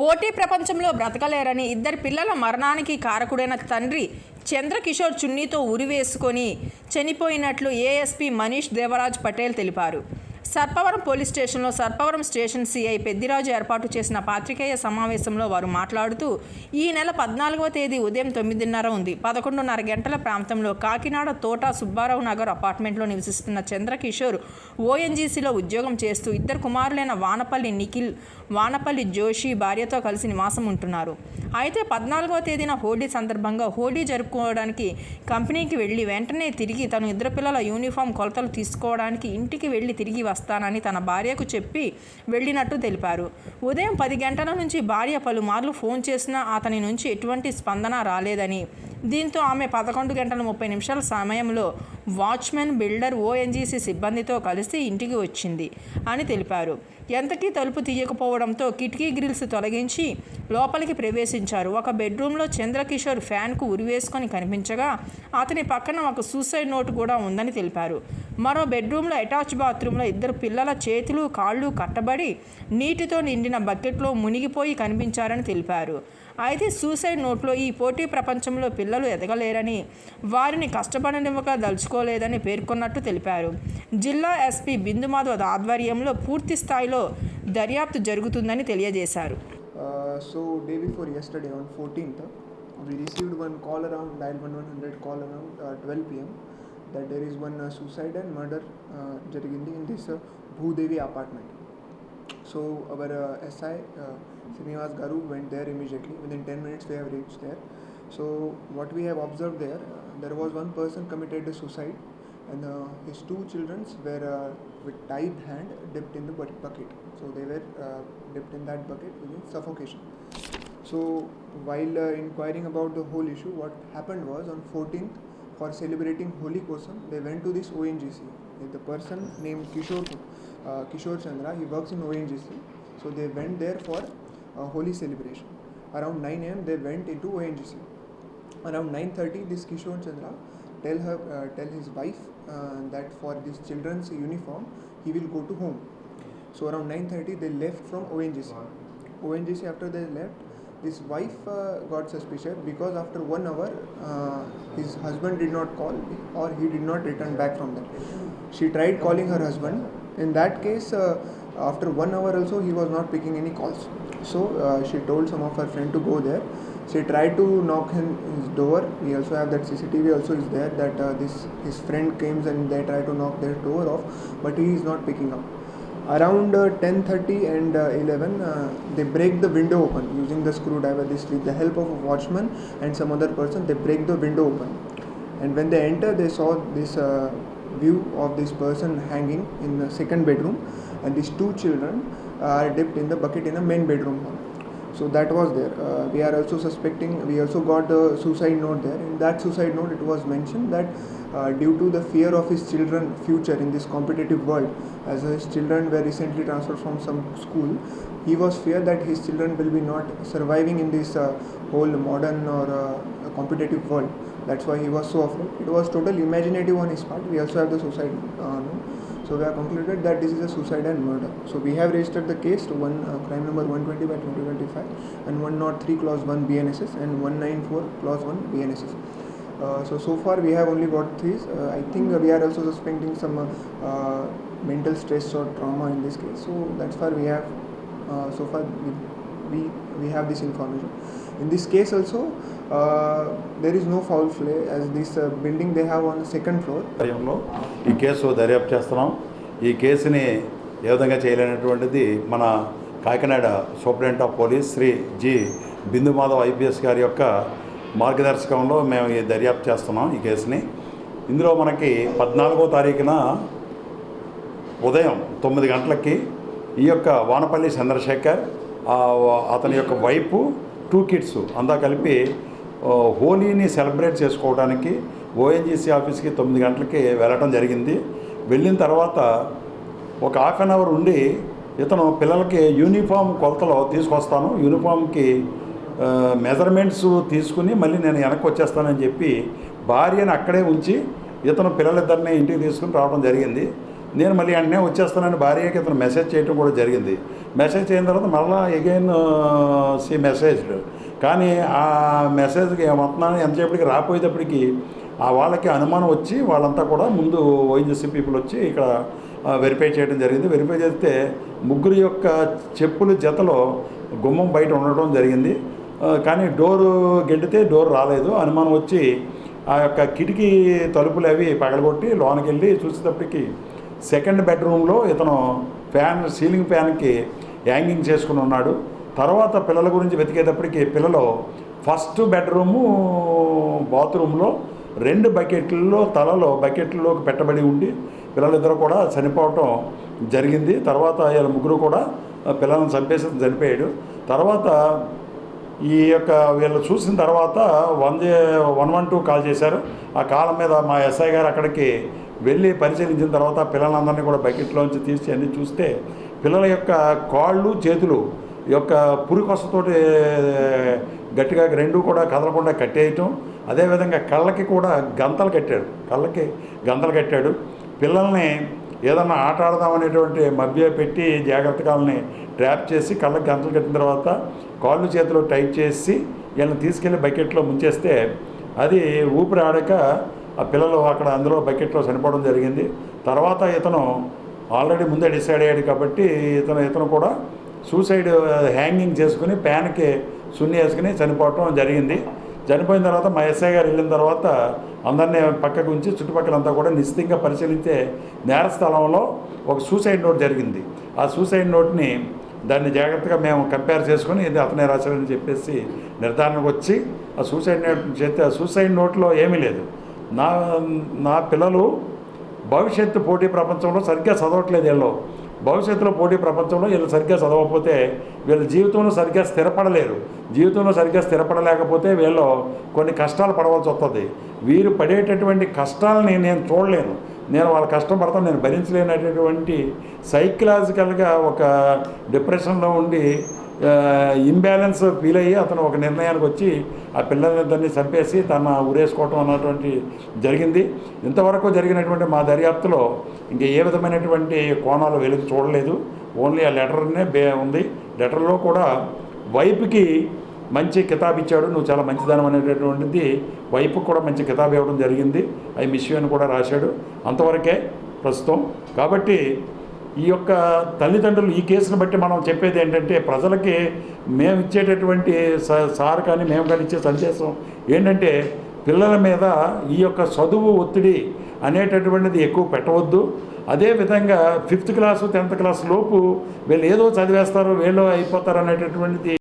పోటీ ప్రపంచంలో బ్రతకలేరని ఇద్దరు పిల్లల మరణానికి కారకుడైన తండ్రి చంద్రకిషోర్ చున్నీతో ఉరివేసుకొని చనిపోయినట్లు ఏఎస్పీ మనీష్ దేవరాజ్ పటేల్ తెలిపారు. సర్పవరం పోలీస్ స్టేషన్లో సర్పవరం స్టేషన్ సిఐ పెద్దిరాజు ఏర్పాటు చేసిన పాత్రికేయ సమావేశంలో వారు మాట్లాడుతూ ఈ నెల పద్నాలుగవ తేదీ ఉదయం తొమ్మిదిన్నర ఉంది. పదకొండున్నర గంటల ప్రాంతంలో కాకినాడ తోట సుబ్బారావు నగర్ అపార్ట్మెంట్లో నివసిస్తున్న చంద్రకిషోర్ ఓఎన్జీసీలో ఉద్యోగం చేస్తూ ఇద్దరు కుమారులైన వానపల్లి నిఖిల్ వానపల్లి జోషి భార్యతో కలిసి నివాసం ఉంటున్నారు. అయితే పద్నాలుగవ తేదీన హోలీ సందర్భంగా హోలీ జరుపుకోవడానికి కంపెనీకి వెళ్ళి వెంటనే తిరిగి తను ఇద్దరు పిల్లల యూనిఫామ్ కొలతలు తీసుకోవడానికి ఇంటికి వెళ్ళి తిరిగి వస్తానని తన భార్యకు చెప్పి వెళ్ళినట్టు తెలిపారు. ఉదయం పది గంటల నుంచి భార్య పలుమార్లు ఫోన్ చేసినా అతని నుంచి ఎటువంటి స్పందన రాలేదని. దీంతో ఆమె పదకొండు గంటల ముప్పై నిమిషాల సమయంలో వాచ్మెన్ బిల్డర్ ఓఎన్జీసీ సిబ్బందితో కలిసి ఇంటికి వచ్చింది అని తెలిపారు. ఎంతకీ తలుపు తీయకపోవడంతో కిటికీ గ్రిల్స్ తొలగించి లోపలికి ప్రవేశించారు. ఒక బెడ్రూమ్లో చంద్రకిషోర్ ఫ్యాన్కు ఉరివేసుకొని కనిపించగా అతని పక్కన ఒక సూసైడ్ నోట్ కూడా ఉందని తెలిపారు. మరో బెడ్రూమ్లో అటాచ్ బాత్రూంలో ఇద్దరు పిల్లల చేతులు కాళ్ళు కట్టబడి నీటితో నిండిన బకెట్లో మునిగిపోయి కనిపించారని తెలిపారు. అయితే సూసైడ్ నోట్లో ఈ పోటీ ప్రపంచంలో పిల్లలు ఎదగలేరని వారిని కష్టపడనివ్వక దలుచుకోలేదని పేర్కొన్నట్టు తెలిపారు. జిల్లా ఎస్పీ బిందుమాధవ్ ఆధ్వర్యంలో పూర్తి స్థాయిలో దర్యాప్తు జరుగుతుందని తెలియజేశారు. So day before yesterday one fourteenth we received one call around dial one one hundred call around twelve PM that there is one suicide and murder జరిగింది in this Bhudevi apartment so our uh, si uh, Srinivas garu went there immediately. Within 10 minutes we have reached there. So what we have observed there there was one person committed a suicide and uh, his two children were with tied hand dipped in the bucket. So they were dipped in that bucket within suffocation. So while uh, inquiring about the whole issue what happened was on 14th for celebrating Holi Kosam they went to this ONGC the person named Kishore uh, Kishore Chandra he works in ONGC so they went there for uh, Holi celebration. Around 9 am they went into ONGC around 9:30 this Kishore Chandra tell her uh, tell his wife uh, that for this children's uniform he will go to home. So around 9:30 they left from ONGC ONGC after they left this wife uh, got suspicious because after one hour uh, his husband did not call or he did not return back from that she tried calling her husband in that case uh, after one hour also he was not picking any calls. So uh, she told some of her friend to go there. She tried to knock him his door. We also have that cctv also is there that uh, this his friend came and they tried to knock their door off but he is not picking up. Around uh, 10:30 and uh, 11 uh, they break the window open using the screwdriver. This with the help of a watchman and some other person they break the window open. And when they enter they saw this uh, view of this person hanging in the second bedroom and these two children are dipped in the bucket in the main bedroom. So that was there. Uh, we are also suspecting we also got the suicide note there. In that suicide note it was mentioned that uh, due to the fear of his children future in this competitive world as his children were recently transferred from some school he was fear that his children will be not surviving in this uh, whole modern or uh, competitive world that's why he was so afraid. It was totally imaginative on his part. We also have the suicide uh, so we have concluded that this is a suicide and murder. So we have registered the case to one uh, crime number 120 by 2025 and 103 clause 1 bnss and 194 clause 1 bnss uh, so so far we have only got these. Uh, I think we are also suspecting some uh, uh, mental stress or trauma in this case. So that's why we have uh, so far we, we have this information. In this case also uh, there is no foul play as this uh, building they have on the second floor. ఈ case దర్యాప్తు చేస్తున్నాం ఈ కేసుని ఏ విధంగా చేయలేనటువంటిది మన Kakinada superintendent of police Shri G Bindu Madhav IPS గారి యొక్క మార్గదర్శకంలో మేము ఈ దర్యాప్తు చేస్తున్నాం ఈ కేసుని ఇందులో మనకి పద్నాలుగో తారీఖున ఉదయం తొమ్మిది గంటలకి ఈ యొక్క వానపల్లి చంద్రశేఖర్ అతని యొక్క వైపు టూ కిడ్స్ అంతా కలిపి హోలీని సెలబ్రేట్ చేసుకోవడానికి ఓఎన్జీసీ ఆఫీస్కి తొమ్మిది గంటలకి వెళ్ళడం జరిగింది. వెళ్ళిన తర్వాత ఒక హాఫ్ అన్ అవర్ ఉండి ఇతను పిల్లలకి యూనిఫామ్ కొలతలో తీసుకొస్తాను. యూనిఫామ్కి మెజర్మెంట్స్ తీసుకుని మళ్ళీ నేను వెనక్కి వచ్చేస్తానని చెప్పి భార్యని అక్కడే ఉంచి ఇతను పిల్లలిద్దరిని ఇంటికి తీసుకుని రావడం జరిగింది. నేను మళ్ళీ వెంటనే వచ్చేస్తానని భార్యకి ఇతను మెసేజ్ చేయడం కూడా జరిగింది. మెసేజ్ అయిన తర్వాత మళ్ళీ అగైన్ సి మెసేజ్ కానీ ఆ మెసేజ్కి ఏమవుతున్నాను ఎంతసేపటికి రాపోయేటప్పటికి ఆ వాళ్ళకి అనుమానం వచ్చి వాళ్ళంతా కూడా ముందు ఓఎన్జీసీ పీపుల్ వచ్చి ఇక్కడ వెరిఫై చేయడం జరిగింది. వెరిఫై చేస్తే ముగ్గురు యొక్క చెప్పుల జతలో గుమ్మం బయట ఉండటం జరిగింది. కానీ డోరు గెంటితే డోర్ రాలేదు. అనుమానం వచ్చి ఆ యొక్క కిటికీ తలుపులు అవి పగలగొట్టి లోనకెళ్ళి చూసేటప్పటికి సెకండ్ బెడ్రూమ్లో ఇతను ఫ్యాన్ సీలింగ్ ఫ్యాన్కి హ్యాంగింగ్ చేసుకుని ఉన్నాడు. తర్వాత పిల్లల గురించి వెతికేటప్పటికి పిల్లలు ఫస్ట్ బెడ్రూము బాత్రూంలో రెండు బకెట్లలో తలలో బకెట్లలోకి పెట్టబడి ఉండి పిల్లలిద్దరు కూడా చనిపోవటం జరిగింది. తర్వాత వీళ్ళ ముగ్గురు కూడా పిల్లలను చంపేసి చనిపోయాడు. తర్వాత ఈ యొక్క వీళ్ళు చూసిన తర్వాత one one one two call చేశారు. ఆ కాలం మీద మా ఎస్ఐ గారు అక్కడికి వెళ్ళి పరిశీలించిన తర్వాత పిల్లలందరినీ కూడా బకెట్లోంచి తీసి అన్ని చూస్తే పిల్లల యొక్క కాళ్ళు చేతులు యొక్క పురికొసతోటి గట్టిగా రెండు కూడా కదలకుండా కట్టేయటం. అదేవిధంగా కళ్ళకి కూడా గంతలు కట్టాడు. కళ్ళకి గంతలు కట్టాడు. పిల్లల్ని ఏదన్నా ఆట ఆడదామనేటువంటి మభ్య పెట్టి జాగ్రత్తగా ట్రాప్ చేసి కళ్ళకి గంతలు కట్టిన తర్వాత కాళ్ళు చేతులు టైట్ చేసి వీళ్ళని తీసుకెళ్ళి బకెట్లో ముంచేస్తే అది ఊపిరి ఆడక ఆ పిల్లలు అక్కడ అందులో బకెట్లో చనిపోవడం జరిగింది. తర్వాత ఇతను ఆల్రెడీ ముందే డిసైడ్ అయ్యాడు కాబట్టి ఇతను ఇతను కూడా సూసైడ్ హ్యాంగింగ్ చేసుకుని ప్యాన్కి సున్ని వేసుకుని చనిపోవటం జరిగింది. చనిపోయిన తర్వాత మా ఎస్ఐ గారు వెళ్ళిన తర్వాత అందరినీ పక్కకు ఉంచి చుట్టుపక్కలంతా కూడా నిశ్చితంగా పరిశీలిస్తే నేర స్థలంలో ఒక సూసైడ్ నోట్ జరిగింది. ఆ సూసైడ్ నోట్ని దాన్ని జాగ్రత్తగా మేము కంపేర్ చేసుకుని ఇది అతనే రాశాడని చెప్పేసి నిర్ధారణకు వచ్చి ఆ సూసైడ్ నోట్ చేస్తే ఆ సూసైడ్ నోట్లో ఏమీ లేదు. నా నా పిల్లలు భవిష్యత్తు పోటీ ప్రపంచంలో సరిగ్గా చదవట్లేదు వీళ్ళు. భవిష్యత్తులో పోటీ ప్రపంచంలో వీళ్ళు సరిగ్గా చదవకపోతే వీళ్ళ జీవితంలో సరిగ్గా స్థిరపడలేరు. జీవితంలో సరిగ్గా స్థిరపడలేకపోతే వీళ్ళు కొన్ని కష్టాలు పడవలసి వస్తుంది. వీరు పడేటటువంటి కష్టాలని నేను చూడలేను. నేను వాళ్ళ కష్టం పడతాను నేను భరించలేనటువంటి సైకలాజికల్గా ఒక డిప్రెషన్లో ఉండి ఇంబ్యాలెన్స్ ఫీల్ అయ్యి అతను ఒక నిర్ణయానికి వచ్చి ఆ పిల్లలిద్దరిని చంపేసి తన ఉరేసుకోవటం అన్నటువంటి జరిగింది. ఇంతవరకు జరిగినటువంటి మా దర్యాప్తులో ఇంక ఏ విధమైనటువంటి కోణాలు వెలుగు చూడలేదు. ఓన్లీ ఆ లెటర్నే బే ఉంది. లెటర్లో కూడా వైపుకి మంచి కితాబ్ ఇచ్చాడు. నువ్వు చాలా మంచిదనం అనేటటువంటిది వైపుకి కూడా మంచి కితాబ్ ఇవ్వడం జరిగింది. ఐ మిస్ యూ అని కూడా రాశాడు. అంతవరకే ప్రస్తుతం. కాబట్టి ఈ యొక్క తల్లిదండ్రులు ఈ కేసును బట్టి మనం చెప్పేది ఏంటంటే ప్రజలకి మేము ఇచ్చేటటువంటి స- సార్ కానీ మేము కానీ ఇచ్చే సందేశం ఏంటంటే పిల్లల మీద ఈ యొక్క చదువు ఒత్తిడి అనేటటువంటిది ఎక్కువ పెట్టవద్దు. అదేవిధంగా ఫిఫ్త్ క్లాసు టెన్త్ క్లాస్ లోపు వీళ్ళు ఏదో చదివేస్తారు వీళ్ళు అయిపోతారు అనేటటువంటిది